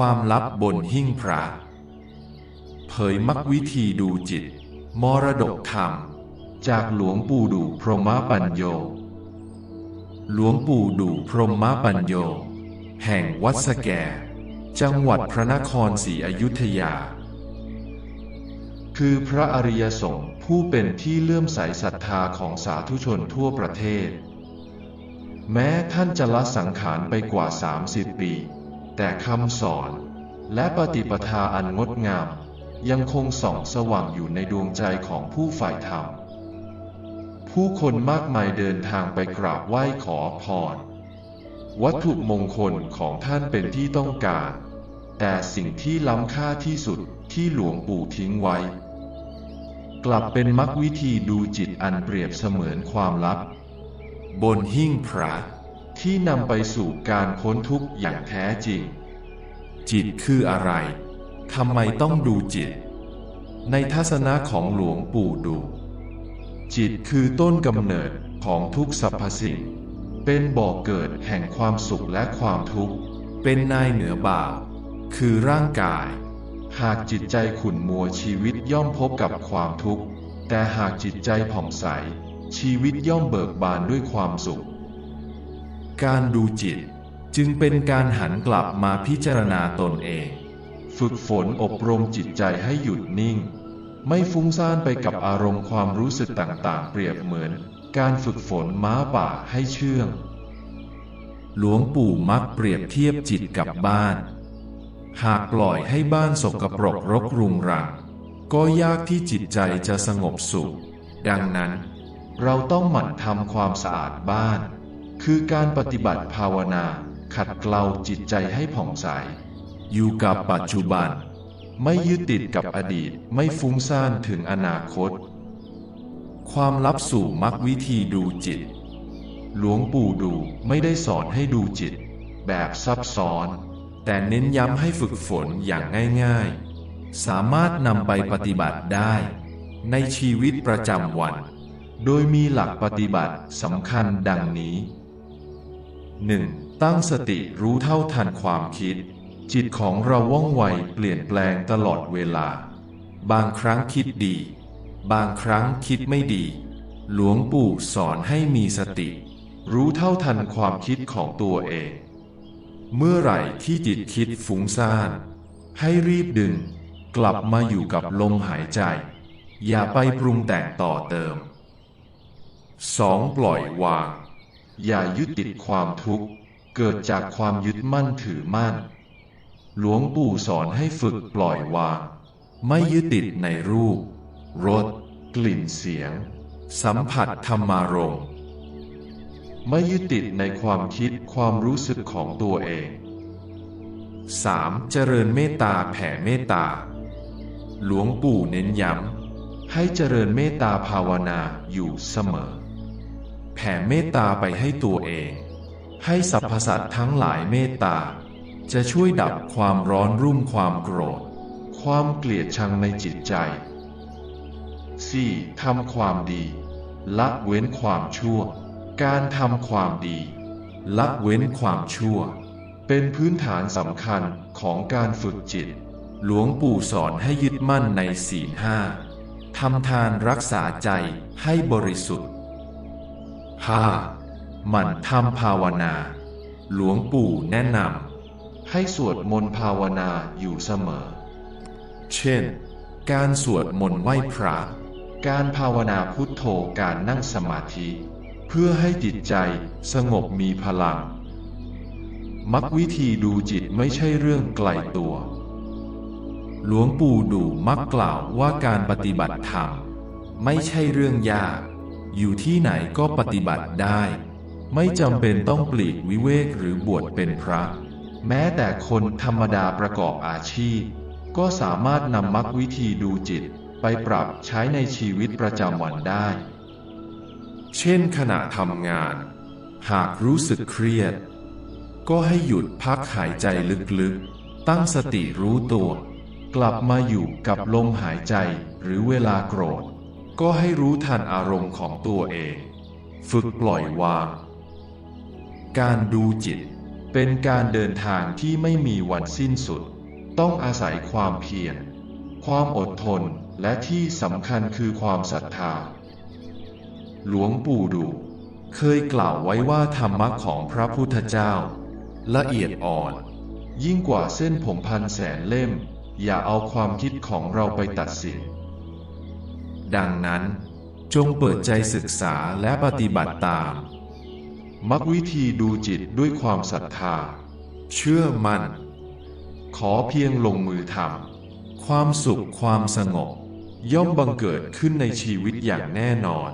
ความลับบนหิ้งพระ เผยมักวิธีดูจิต มรดกธรรม จากหลวงปู่ดูพรหมปัญโย หลวงปู่ดูพรหมปัญโย แห่งวัดสแก จังหวัดพระนครศรีอยุธยา คือพระอริยสงฆ์ผู้เป็นที่เลื่อมใสศรัทธาของสาธุชนทั่วประเทศ แม้ท่านจะละสังขารไปกว่า 30 ปี แต่คำสอนและปฏิปทาอันงดงาม ยังคงส่องสว่างอยู่ในดวงใจของผู้ฝ่ายธรรม ผู้คนมากมายเดินทางไปกราบไหว้ขอพร วัตถุมงคลของท่านเป็นที่ต้องการ แต่สิ่งที่ล้ำค่าที่สุดที่หลวงปู่ทิ้งไว้ กลับเป็นมรรควิธีดูจิตอันเปรียบเสมือนความลับ บนหิ้งพระ ที่นำไปสู่การพ้นทุกข์อย่างแท้จริง จิตคืออะไร ทำไมต้องดูจิต ในทัศนะของหลวงปู่ดู จิตคือต้นกำเนิดของทุกสรรพสิ่ง เป็นบ่อกเกิดแห่งความสุขและความทุกข์ เป็นนายเหนือบ่าวคือร่างกาย หากจิตใจขุ่นมัวชีวิตย่อมพบกับความทุกข์ แต่หากจิตใจผ่องใส ชีวิตย่อมเบิกบานด้วยความสุข การดูจิต จึงเป็นการหันกลับมาพิจารณาตนเอง ฝึกฝนอบรมจิตใจให้หยุดนิ่ง ไม่ฟุ้งซ่านไปกับอารมณ์ความรู้สึกต่างๆ เปรียบเหมือน การฝึกฝนม้าป่าให้เชื่อง หลวงปู่มักเปรียบเทียบจิตกับบ้าน หากปล่อยให้บ้านสกปรกรกรุงรังก็ยากที่จิตใจจะสงบสุข ดังนั้น เราต้องหมั่นทำความสะอาดบ้าน คือการปฏิบัติภาวนา ขัดเกลาจิตใจให้ผ่องใส อยู่กับปัจจุบัน ไม่ยึดติดกับอดีตไม่ฟุ้งซ่านถึงอนาคต ความลับสู่มรรควิธีดูจิต หลวงปู่ดูไม่ได้สอนให้ดูจิต แบบซับซ้อน แต่เน้นย้ำให้ฝึกฝนอย่างง่ายๆ สามารถนำไปปฏิบัติได้ในชีวิตประจำวัน โดยมีหลักปฏิบัติสำคัญดังนี้ 1. ตั้งสติรู้เท่าทันความคิด จิตของเราว่องไวเปลี่ยนแปลงตลอดเวลา บางครั้งคิดดี บางครั้งคิดไม่ดี หลวงปู่สอนให้มีสติ รู้เท่าทันความคิดของตัวเอง เมื่อไหร่ที่จิตคิดฟุ้งซ่าน ให้รีบดึง กลับมาอยู่กับลมหายใจ อย่าไปปรุงแต่งต่อเติม 2. ปล่อยวาง อย่ายึดติดความทุกข์ เกิดจากความยึดมั่นถือมั่น หลวงปู่สอนให้ฝึกปล่อยวาง ไม่ยึดติดในรูป รส กลิ่นเสียง สัมผัสธรรมารมณ์ไม่ยึดติดในความคิดความรู้สึกของตัวเอง 3. เจริญเมตตาแผ่เมตตา หลวงปู่เน้นย้ำให้เจริญเมตตาภาวนาอยู่เสมอ ผ่เมตตาไปให้ตัวเอง ให้สรรพสัตว์ทั้งหลายเมตตา จะช่วยดับความร้อนรุ่มความโกรธ ความเกลียดชังในจิตใจ 4. ทำความดี ละเว้นความชั่ว การทำความดี ละเว้นความชั่ว เป็นพื้นฐานสำคัญของการฝึกจิต หลวงปู่สอนให้ยึดมั่นในศีลห้าทำทานรักษาใจให้บริสุทธิ์ 5. หมั่นทำภาวนา หลวงปู่แนะนำให้สวดมนต์ภาวนาอยู่เสมอ เช่น การสวดมนต์ไหว้พระ การภาวนาพุทโธการนั่งสมาธิ เพื่อให้จิตใจสงบมีพลัง มักวิธีดูจิตไม่ใช่เรื่องไกลตัว หลวงปู่ดูมักกล่าวว่าการปฏิบัติธรรม ไม่ใช่เรื่องยาก อยู่ที่ไหนก็ปฏิบัติได้ ไม่จำเป็นต้องปลีกวิเวกหรือบวชเป็นพระ แม้แต่คนธรรมดาประกอบอาชีพ ก็สามารถนำมักวิธีดูจิตไปปรับใช้ในชีวิตประจำวันได้ เช่นขณะทำงาน หากรู้สึกเครียด ก็ให้หยุดพักหายใจลึกๆ ตั้งสติรู้ตัว กลับมาอยู่กับลมหายใจหรือเวลาโกรธ ก็ให้รู้ทันอารมณ์ของตัวเอง ฝึกปล่อยวาง การดูจิตเป็นการเดินทางที่ไม่มีวันสิ้นสุด ต้องอาศัยความเพียร ความอดทน และที่สำคัญคือความศรัทธา หลวงปู่ดูเคยกล่าวไว้ว่าธรรมะของพระพุทธเจ้า ละเอียดอ่อน ยิ่งกว่าเส้นผมพันแสนเล่ม อย่าเอาความคิดของเราไปตัดสิน ดังนั้น จงเปิดใจศึกษาและปฏิบัติตาม มักวิธีดูจิตด้วยความศรัทธา เชื่อมัน่น ขอเพียงลงมือทำความสุขความสงบ ย่อมบังเกิดขึ้นในชีวิตอย่างแน่นอน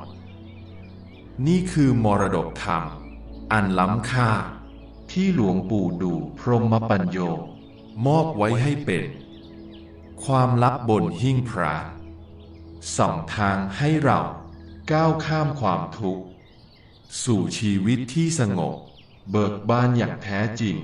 นี่คือมรดกธรรม อันล้ำค่า ที่หลวงปู่ดูพรหมปัญโยมอบไว้ให้เป็น ความลับบนหิ้งพระ ส่องทางให้เราก้าวข้ามความทุกข์ สู่ชีวิตที่สงบ เบิกบานอย่างแท้จริง